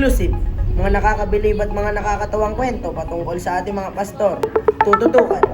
exclusive, mga nakakabilib at mga nakakatawang kwento patungkol sa ating mga pastor, tututukan.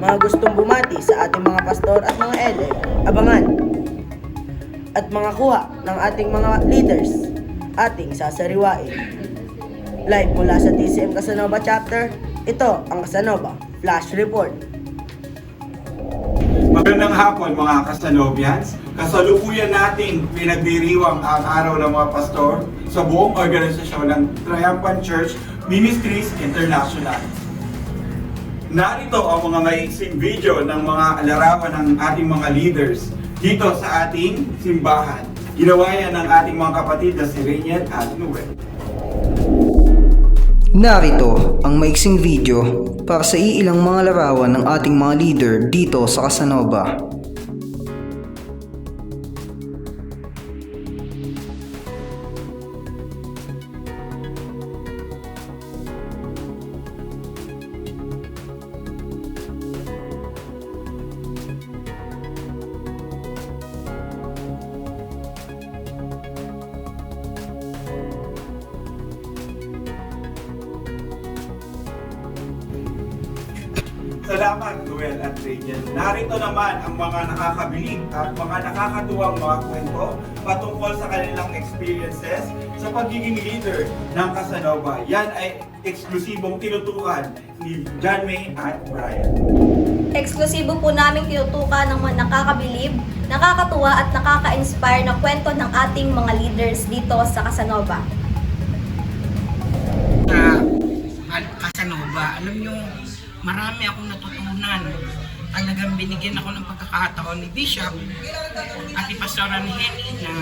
Mga gustong bumati sa ating mga pastor at mga ele, abangan. At mga kuha ng ating mga leaders, ating sasariwain. Live mula sa TCM Casanova Chapter, ito ang Casanova Flash Report. Magandang hapon mga Kasanobians. Kasalukuyan nating pinagdiriwang ang araw ng mga pastor sa buong organisasyon ng Triumphant Church Ministries International. Narito ang mga maiksing video ng mga alarawan ng ating mga leaders dito sa ating simbahan. Ginawa yan ng ating mga kapatid na si Rainier at Noel. Narito ang maiksing video para sa iilang mga larawan ng ating mga leader dito sa Casanova. Salamat, Noel at Rachel. Narito naman ang mga nakakabilib at mga nakakatuwang mga kwento patungkol sa kanilang experiences sa pagiging leader ng Casanova. Yan ay eksklusibong tinutukan ni John May at Brian. Eksklusibo po namin tinutukan ng mga nakakabilib, nakakatuwa at nakaka-inspire na kwento ng ating mga leaders dito sa Casanova. sa Al- Casanova, alam nyo, marami akong natutunan. Talagang binigyan ako ng pagkakataon ni Bishop at ni Pastora Henny na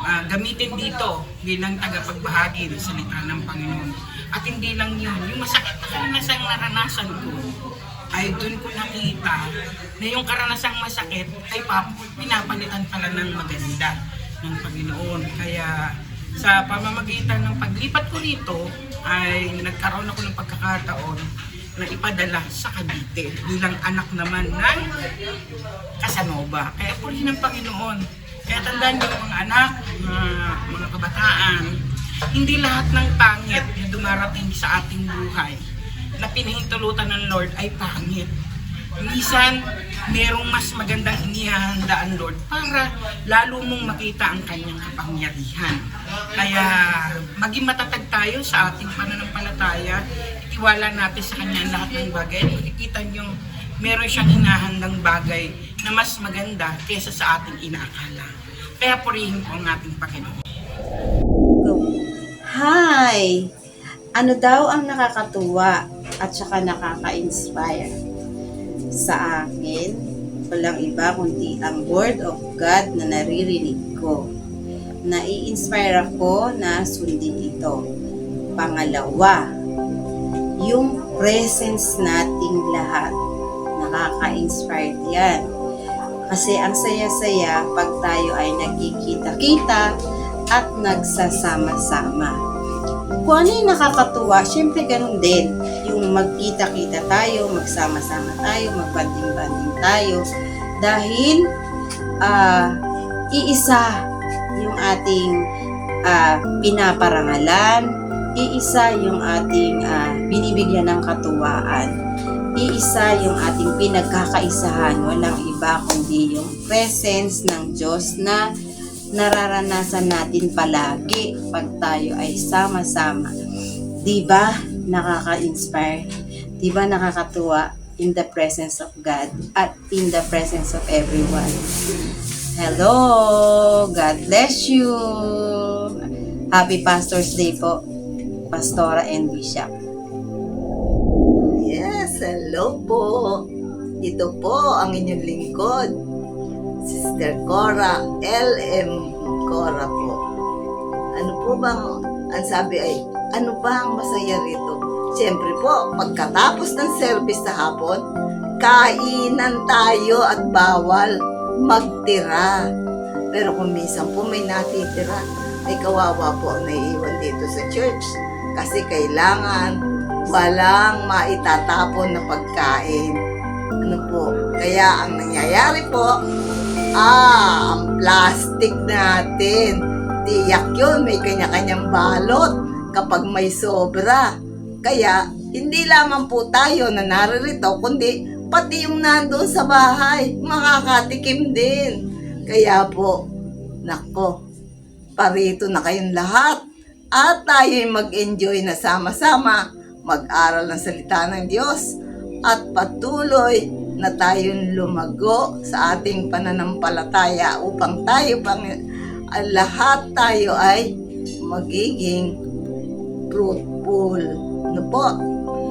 ah, gamitin dito bilang tagapagbahagi ng salita ng Panginoon. At hindi lang yun, yung masakit na karanasang naranasan ko, ay doon ko nakita na yung karanasang masakit ay pinapalitan pala ng maganda ng Panginoon. Kaya sa pamamagitan ng paglipat ko rito ay nagkaroon ako ng pagkakataon na ipadala sa Cavite bilang anak naman ng Casanova. Kaya puri ng Panginoon. Kaya tandaan niyo mga anak, mga, mga kabataan, hindi lahat ng pangit na dumarating sa ating buhay na pinahintulutan ng Lord ay pangit. Minsan, merong mas magandang inihahanda ang Lord para lalo mong makita ang kanyang kapangyarihan. Kaya maging matatag tayo sa ating pananampalataya, itiwala natin sa kanya lahat ng bagay. At makikita nyo, meron siyang hinahandang bagay na mas maganda kaysa sa ating inaakala. Kaya purihin ko ang ating Panginoon. Hi! Ano daw ang nakakatuwa at saka nakaka-inspire? Sa akin, walang iba kundi ang Word of God na naririnig ko. Nai-inspire ako na sundin ito. Pangalawa, yung presence nating lahat. Nakaka-inspire yan. Kasi ang saya-saya pag tayo ay nagkikita-kita at nagsasama-sama. Kung ano yung nakakatuwa, syempre ganun din. Yung magkita-kita tayo, magsama-sama tayo, magbanding-banding tayo. Dahil ah, iisa yung ating ah, pinaparangalan, iisa yung ating ah, binibigyan ng katuwaan iisa yung ating pinagkakaisahan. Walang iba kundi yung presence ng Diyos na nararanasan natin palagi pag tayo ay sama-sama. Di ba nakaka-inspire? Di ba nakakatuwa in the presence of God at in the presence of everyone? Hello! God bless you! Happy Pastor's Day po, Pastora and Bishop. Yes, hello po. Ito po ang inyong lingkod. Sister Cora, LM Cora po. Ano po bang, ang sabi ay, ano ba ang masaya rito? Siyempre po, pagkatapos ng service sa hapon, kainan tayo at bawal magtira. Pero kung minsan po may natitira, ay kawawa po ang naiiwan dito sa church. Kasi kailangan walang maitatapon na pagkain. Ano po? Kaya ang nangyayari po, ah, ang plastic natin, tiyak yun, may kanya-kanyang balot kapag may sobra. Kaya, hindi lamang po tayo na naririto, kundi pati yung nandun sa bahay, makakatikim din. Kaya po, nako, parito na kayong lahat. At tayo'y mag-enjoy na sama-sama, mag-aral ng salita ng Diyos, at patuloy na tayong lumago sa ating pananampalataya upang tayo pang ang lahat tayo ay magiging fruitful. No po?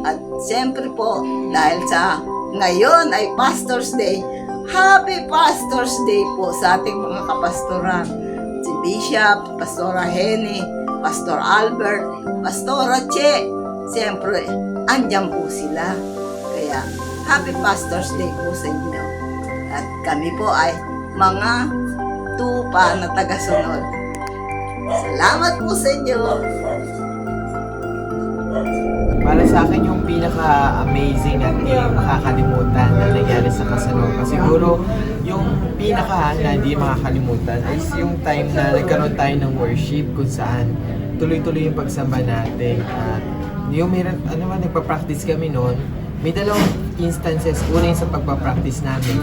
At siyempre po, dahil sa ngayon ay Pastor's Day, Happy Pastor's Day po sa ating mga kapastoran. Si Bishop, Pastora Henny, Pastor Albert, Pastora Che. Siyempre, andyan po sila. Kaya, Happy Pastor's Day po sa inyo. At kami po ay mga tupa na tagasunod. Salamat po sa inyo. Para sa akin yung pinaka-amazing at yung makakalimutan na nangyari sa Casanova. Siguro yung pinaka na hindi makakalimutan is yung time na nagkaroon tayo ng worship kung saan tuloy-tuloy yung pagsamba natin. At yung meron, ano man, nagpa-practice kami noon, may dalawang instances. Una yung sa pagpa-practice namin.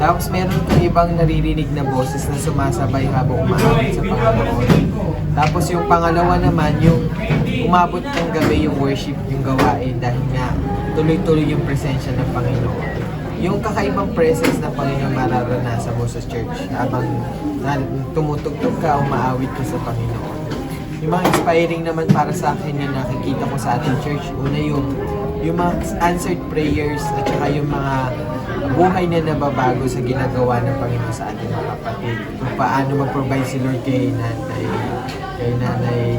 Tapos meron kang ibang naririnig na boses na sumasabay habang umaawit sa Panginoon. Tapos yung pangalawa naman, yung umabot ng gabi yung worship, yung gawain dahil nga tuloy-tuloy yung presensya ng Panginoon. Yung kakaibang presence ng Panginoon mararanasan mo sa church habang na- tumutugtog ka, umaawit ka sa Panginoon. Yung mga inspiring naman para sa akin na nakikita ko sa ating church, una yung yung mga answered prayers at saka yung mga buhay na nababago sa ginagawa ng Panginoon sa ating mga kapatid. Kung paano mag-provide si Lord kay nanay, kay nanay,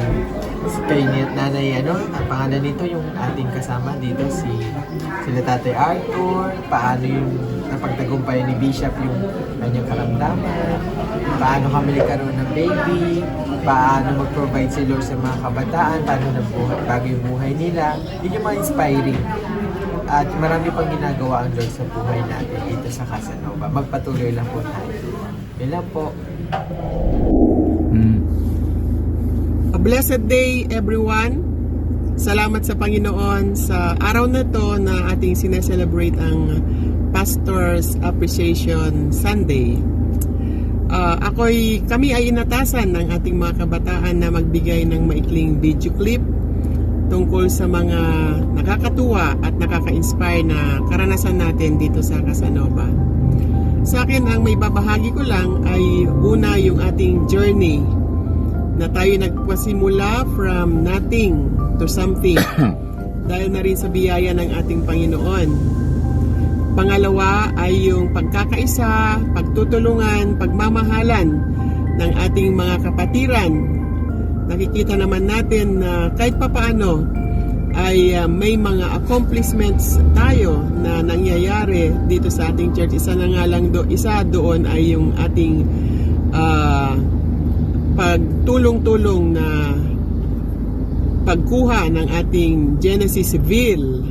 kay nanay, ano, ang pangalan nito, yung ating kasama dito, si sila Tatay Arthur, paano yung napagtagumpay ni Bishop yung kanyang karamdaman, paano kami nagkaroon ng baby, paano mag-provide si Lord sa mga kabataan, paano nabuhay, bago yung buhay nila. Yun yung mga inspiring. At marami pang ginagawa ang Lord sa buhay natin dito sa Casanova. Magpatuloy lang po tayo. Yun lang po. A blessed day everyone. Salamat sa Panginoon sa araw na to na ating sineselebrate ang Pastor's Appreciation Sunday. Ah, ako'y, kami ay inatasan ng ating mga kabataan na magbigay ng maikling video clip tungkol sa mga nakakatuwa at nakaka-inspire na karanasan natin dito sa Casanova. Sa akin, ang may babahagi ko lang ay una yung ating journey na tayo nagpasimula from nothing to something dahil na rin sa biyaya ng ating Panginoon. Pangalawa ay yung pagkakaisa, pagtutulungan, pagmamahalan ng ating mga kapatiran. Nakikita naman natin na kahit papaano ay uh, may mga accomplishments tayo na nangyayari dito sa ating church. Isa na nga lang do, isa doon ay yung ating ah, pagtulong-tulong na pagkuha ng ating Genesisville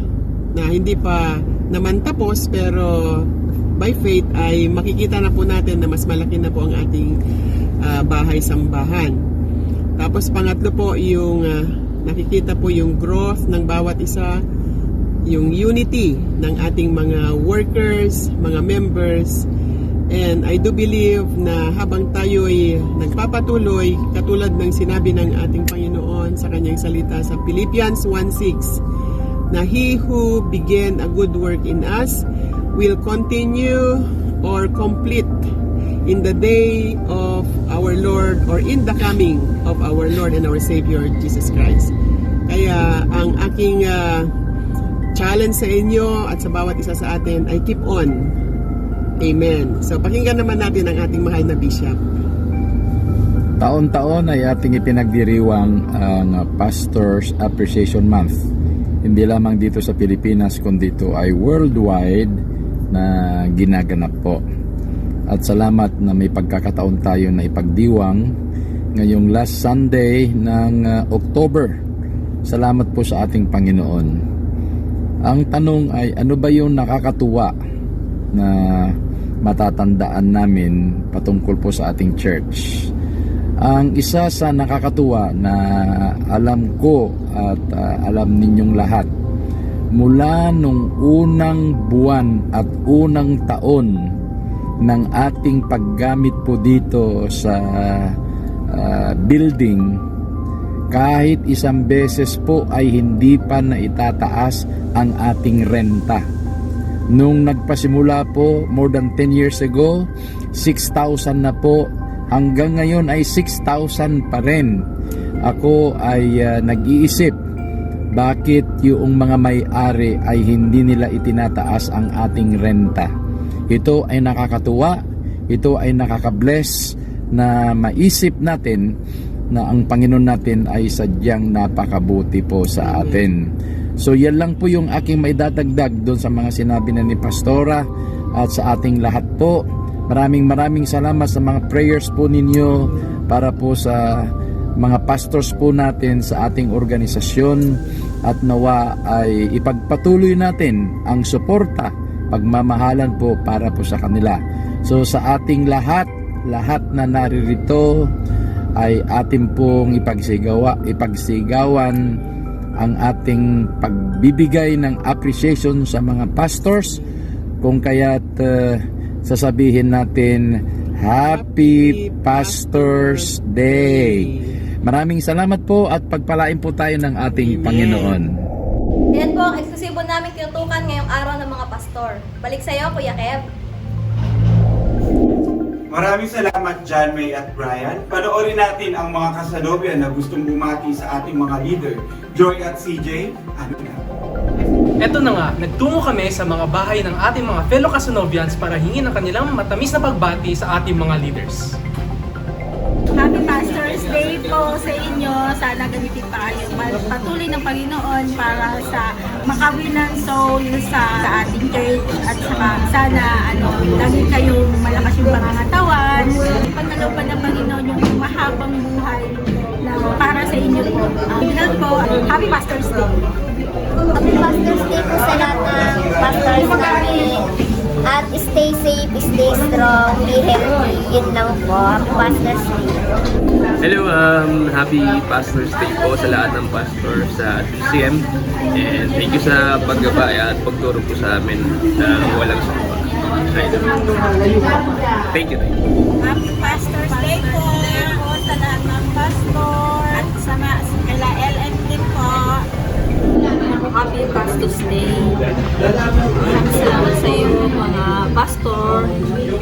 na hindi pa naman tapos pero by faith ay makikita na po natin na mas malaki na po ang ating ah, bahay-sambahan. Tapos pangatlo po yung ah, nakikita po yung growth ng bawat isa, yung unity ng ating mga workers, mga members, And I do believe na habang tayo'y nagpapatuloy, katulad ng sinabi ng ating Panginoon sa kanyang salita sa Philippians 1.6, na He who began a good work in us will continue or complete in the day of our Lord or in the coming of our Lord and our Savior Jesus Christ. Kaya ang aking ah, challenge sa inyo at sa bawat isa sa atin ay keep on Amen. So pakinggan naman natin ang ating mahal na bishop. Taon-taon ay ating ipinagdiriwang ang Pastors Appreciation Month. Hindi lamang dito sa Pilipinas kundi ito ay worldwide na ginaganap po. At salamat na may pagkakataon tayo na ipagdiwang ngayong last Sunday ng uh, October. Salamat po sa ating Panginoon. Ang tanong ay ano ba yung nakakatuwa na matatandaan namin patungkol po sa ating church? Ang isa sa nakakatuwa na alam ko at ah, alam ninyong lahat, mula nung unang buwan at unang taon ng ating paggamit po dito sa ah, building, kahit isang beses po ay hindi pa na itataas ang ating renta. Nung nagpasimula po, more than 10 years ago, 6,000 na po. Hanggang ngayon ay 6,000 pa rin. Ako ay ah, nag-iisip, bakit yung mga may-ari ay hindi nila itinataas ang ating renta? Ito ay nakakatuwa, ito ay nakaka-bless na maisip natin na ang Panginoon natin ay sadyang napakabuti po sa atin. So yan lang po yung aking maidadagdag doon sa mga sinabi na ni Pastora at sa ating lahat po. Maraming maraming salamat sa mga prayers po ninyo para po sa mga pastors po natin sa ating organisasyon at nawa ay ipagpatuloy natin ang suporta, pagmamahalan po para po sa kanila. So sa ating lahat, lahat na naririto ay atin pong ipagsigawa, ipagsigawan ang ating pagbibigay ng appreciation sa mga pastors kung kaya't uh, sasabihin natin Happy Pastors Day. Maraming salamat po at pagpalain po tayo ng ating Panginoon. Yan po ang eksklusibo namin tinutukan ngayong araw ng mga pastor. Balik sa'yo, Kuya Kev. Maraming salamat John May at Brian. Panoorin natin ang mga kasalobyan na gustong bumati sa ating mga leader, Joy at CJ. Ano na? Eto na nga, nagtungo kami sa mga bahay ng ating mga fellow Casanovians para hingin ang kanilang matamis na pagbati sa ating mga leaders. Happy Pastor's Day po sa inyo. Sana gamitin pa kayo patuloy ng Panginoon para sa makawilang soul sa, sa ating church at saka sana ano, lagi kayong malakas yung pangangatawan. Pagkalooban ng Panginoon yung mahabang buhay na para sa inyo po. Uh, po, Happy Pastor's Day. Happy Pastor's Day po sa lahat ng pastors namin. At stay safe, stay strong, be healthy. Yun lang po. Happy Pastor's Day. Hello, um, happy Pastor's Day po sa lahat ng pastor sa DCM. And thank you sa paggabay at pagturo po sa amin na walang sumpa. Thank you. Thank you. Happy Pastor's Day po sa lahat ng pastor Happy Pastor's Day. Maraming salamat sa iyo mga pastor.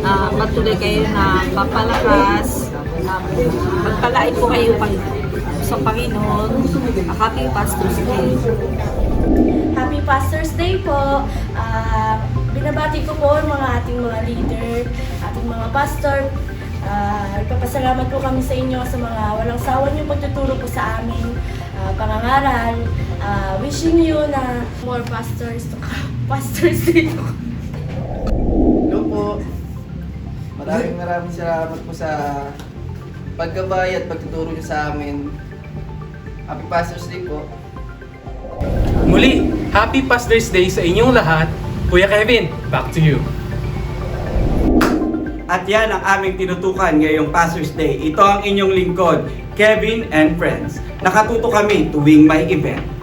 Uh, patuloy kayo na papalakas. Uh, pagpalain po kayo pag sa Panginoon. Happy Pastor's Day. Happy Pastor's Day po. Ah, binabati ko po mga ating mga leader, ating mga pastor. Ah, nagpapasalamat po kami sa inyo sa mga walang sawa niyong pagtuturo po sa amin, ah, pangangaral. Ah, wishing you na more pastors to come. Pastors po. Hello po. Maraming maraming salamat po sa paggabay at pagtuturo niyo sa amin. Happy Pastor's Day po. Muli, Happy Pastor's Day sa inyong lahat. Kuya Kevin, back to you. At yan ang aming tinutukan ngayong Pastor's Day. Ito ang inyong lingkod, Kevin and Friends. Nakatuto kami tuwing may event.